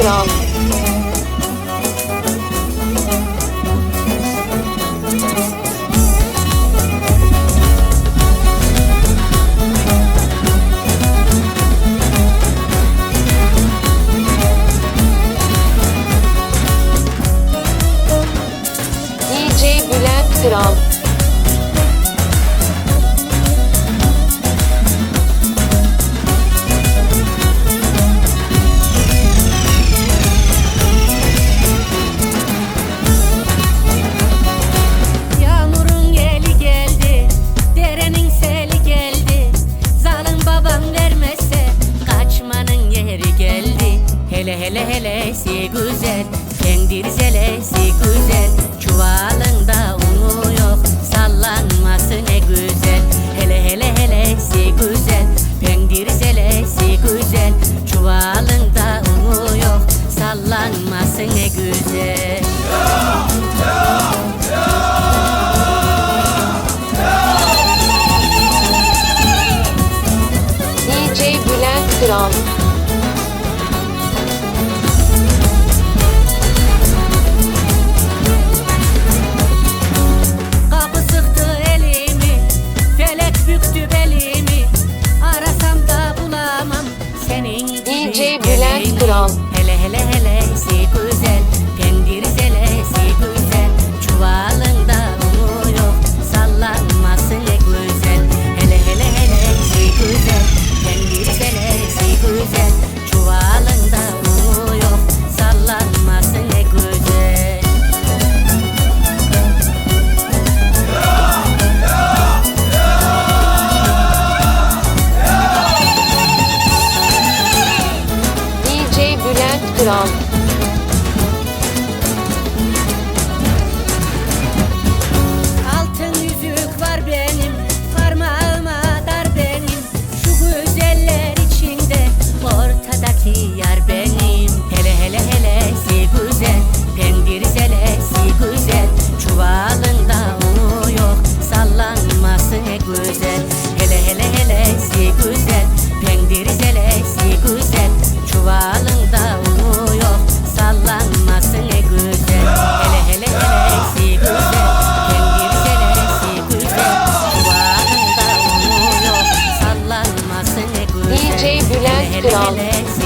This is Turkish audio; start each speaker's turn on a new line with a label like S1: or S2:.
S1: kral. DJ Bülent Kral
S2: Hele helesi güzel Kendir zelesi güzel. Çuvalında unu yok Sallanması ne güzel. Hele hele helesi güzel Pendir zelesi güzel. Çuvalında unu yok Sallanması ne güzel. Ya.
S1: DJ Bülent Kral.
S2: Julian
S1: Cron.
S2: Relax